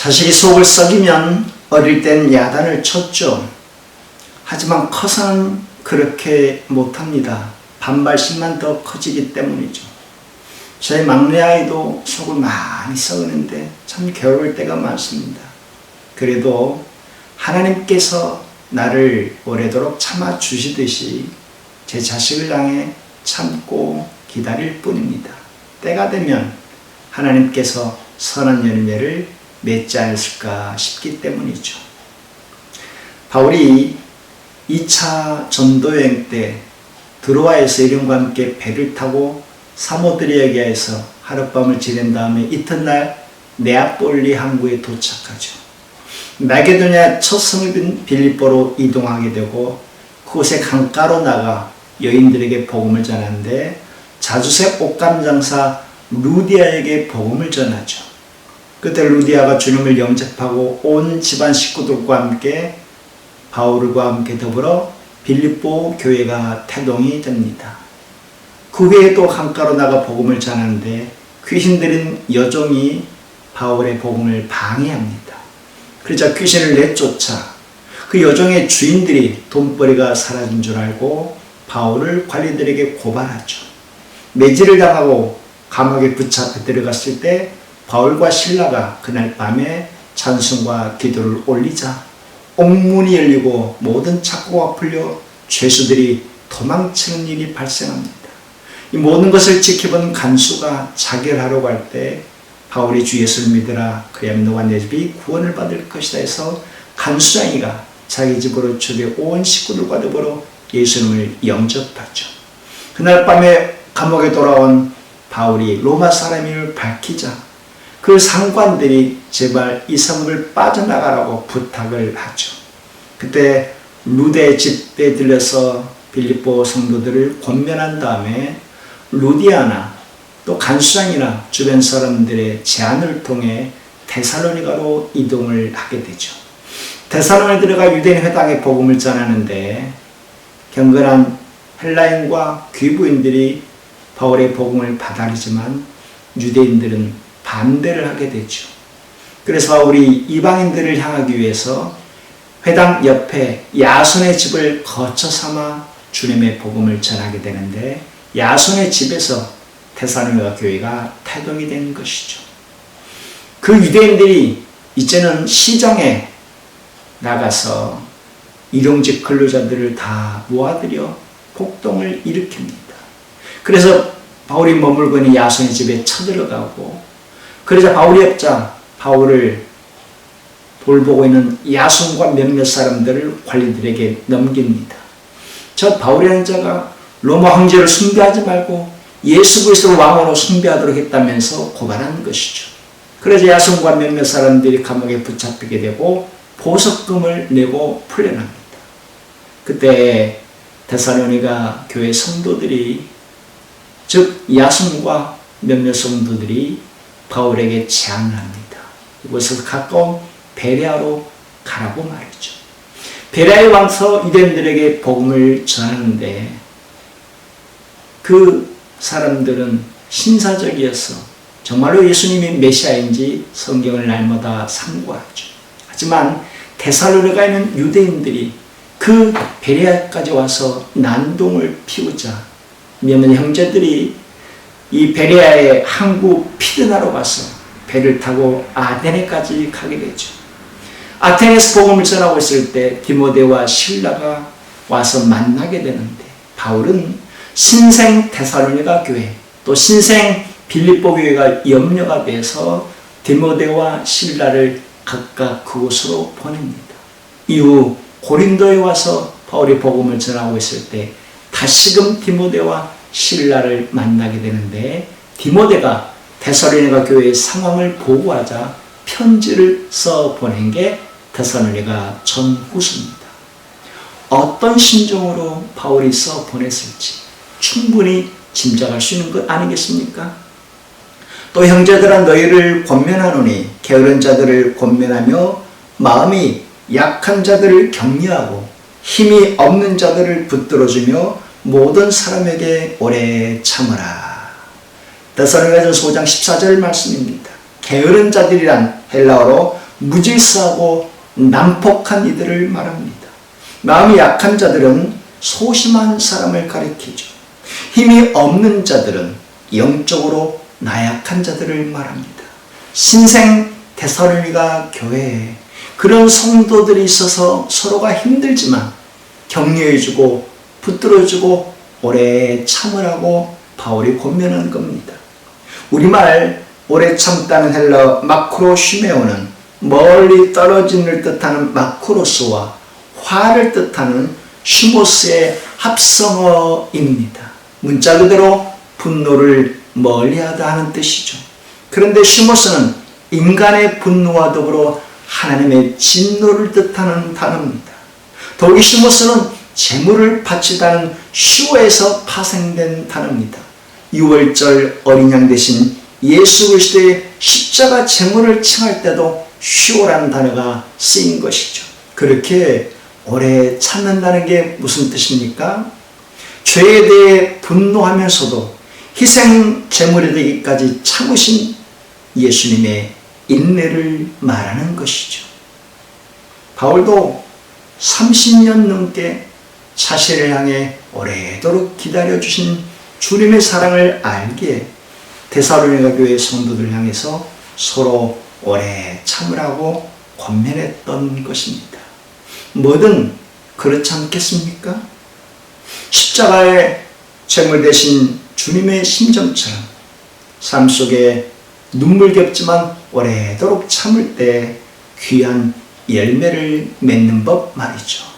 자식이 속을 썩이면 어릴 땐 야단을 쳤죠. 하지만 커서는 그렇게 못합니다. 반발심만 더 커지기 때문이죠. 저희 막내 아이도 속을 많이 썩는데 참 괴로울 때가 많습니다. 그래도 하나님께서 나를 오래도록 참아 주시듯이 제 자식을 향해 참고 기다릴 뿐입니다. 때가 되면 하나님께서 선한 열매를 맺지 않을까 싶기 때문이죠. 바울이 2차 전도여행 때 드로아에서 이름과 함께 배를 타고 사모드리아게에서 하룻밤을 지낸 다음에 이튿날 네아폴리 항구에 도착하죠. 마게도냐 첫 성읍인 빌립보로 이동하게 되고 그곳에 강가로 나가 여인들에게 복음을 전하는데 자주색 옷감 장사 루디아에게 복음을 전하죠. 그때 루디아가 주님을 영접하고 온 집안 식구들과 함께 바울과 함께 더불어 빌립보 교회가 태동이 됩니다. 그 후에 또 강가로 나가 복음을 전하는데 귀신 들인 여종이 바울의 복음을 방해합니다. 그러자 귀신을 내쫓아 그 여종의 주인들이 돈벌이가 사라진 줄 알고 바울을 관리들에게 고발하죠. 매질을 당하고 감옥에 붙잡혀 들어갔을 때 바울과 신라가 그날 밤에 찬송과 기도를 올리자 옥문이 열리고 모든 착고가 풀려 죄수들이 도망치는 일이 발생합니다. 이 모든 것을 지켜본 간수가 자결하러 갈 때 바울이 주 예수를 믿으라 그리하면 너와 내 집이 구원을 받을 것이다 해서 간수장이가 자기 집으로 초대 온 식구들과 더불어 예수님을 영접하죠. 그날 밤에 감옥에 돌아온 바울이 로마 사람임을 밝히자 그 상관들이 제발 이 성을 빠져나가라고 부탁을 하죠. 그때 루데 집에 들려서 빌립보 성도들을 권면한 다음에 루디아나 또 간수장이나 주변 사람들의 제안을 통해 데살로니가로 이동을 하게 되죠. 데살로니 들어가 유대인 회당에 복음을 전하는데 경건한 헬라인과 귀부인들이 바울의 복음을 받아들이지만 유대인들은 반대를 하게 되죠. 그래서 바울이 이방인들을 향하기 위해서 회당 옆에 야손의 집을 거쳐 삼아 주님의 복음을 전하게 되는데 야손의 집에서 테사로니가 교회가 태동이 된 것이죠. 그 유대인들이 이제는 시정에 나가서 일용직 근로자들을 다 모아들여 폭동을 일으킵니다. 그래서 바울이 머물고 있는 야손의 집에 쳐들어가고 그러자 바울이 없자 바울을 돌보고 있는 야손과 몇몇 사람들을 관리들에게 넘깁니다. 저 바울이라는 자가 로마 황제를 숭배하지 말고 예수 그리스도를 왕으로 숭배하도록 했다면서 고발하는 것이죠. 그래서 야손과 몇몇 사람들이 감옥에 붙잡히게 되고 보석금을 내고 풀려납니다. 그때 데살로니가 교회 성도들이 즉 야손과 몇몇 성도들이 바울에게 제안을 합니다. 이곳에서 가까운 베레아로 가라고 말이죠. 베레아에 와서 유대인들에게 복음을 전하는데 그 사람들은 신사적이어서 정말로 예수님이 메시아인지 성경을 날마다 상고하죠. 하지만 데살로니가에 있는 유대인들이 그 베레아까지 와서 난동을 피우자 몇몇 형제들이 이 베레아의 항구 피드나로 가서 배를 타고 아테네까지 가게 되죠. 아테네에서 복음을 전하고 있을 때 디모데와 신라가 와서 만나게 되는데 바울은 신생 데살로니가 교회 또 신생 빌립보 교회가 염려가 돼서 디모데와 신라를 각각 그곳으로 보냅니다. 이후 고린도에 와서 바울이 복음을 전하고 있을 때 다시금 디모데와 신라를 만나게 되는데 디모데가 데살로니가 교회의 상황을 보고하자 편지를 써 보낸 게 데살로니가 전후서입니다. 어떤 심정으로 바울이 써 보냈을지 충분히 짐작할 수 있는 것 아니겠습니까? 또 형제들아 너희를 권면하노니 게으른 자들을 권면하며 마음이 약한 자들을 격려하고 힘이 없는 자들을 붙들어주며 모든 사람에게 오래 참으라. 데살로니가전 5장 14절 말씀입니다. 게으른 자들이란 헬라어로 무질서하고 난폭한 이들을 말합니다. 마음이 약한 자들은 소심한 사람을 가리키죠. 힘이 없는 자들은 영적으로 나약한 자들을 말합니다. 신생 데살로니가 교회에 그런 성도들이 있어서 서로가 힘들지만 격려해주고 붙들어주고 오래 참으라고 바울이 권면한 겁니다. 우리말 오래 참다는 헬러 마크로 시메오는 멀리 떨어진을 뜻하는 마크로스와 화를 뜻하는 슈모스의 합성어입니다. 문자 그대로 분노를 멀리하다 하는 뜻이죠. 그런데 슈모스는 인간의 분노와 더불어 하나님의 진노를 뜻하는 단어입니다. 더욱이 슈모스는 재물을 바치다는 슈에서 파생된 단어입니다. 6월절 어린 양 대신 예수 그리스도의 십자가 재물을 칭할 때도 슈라는 단어가 쓰인 것이죠. 그렇게 오래 참는다는 게 무슨 뜻입니까? 죄에 대해 분노하면서도 희생 제물에 되기까지 참으신 예수님의 인내를 말하는 것이죠. 바울도 30년 넘게 자신을 향해 오래도록 기다려주신 주님의 사랑을 알기에 데살로니가 교회 성도들 향해서 서로 오래 참으라고 권면했던 것입니다. 뭐든 그렇지 않겠습니까? 십자가의 제물 대신 주님의 심정처럼 삶 속에 눈물겹지만 오래도록 참을 때 귀한 열매를 맺는 법 말이죠.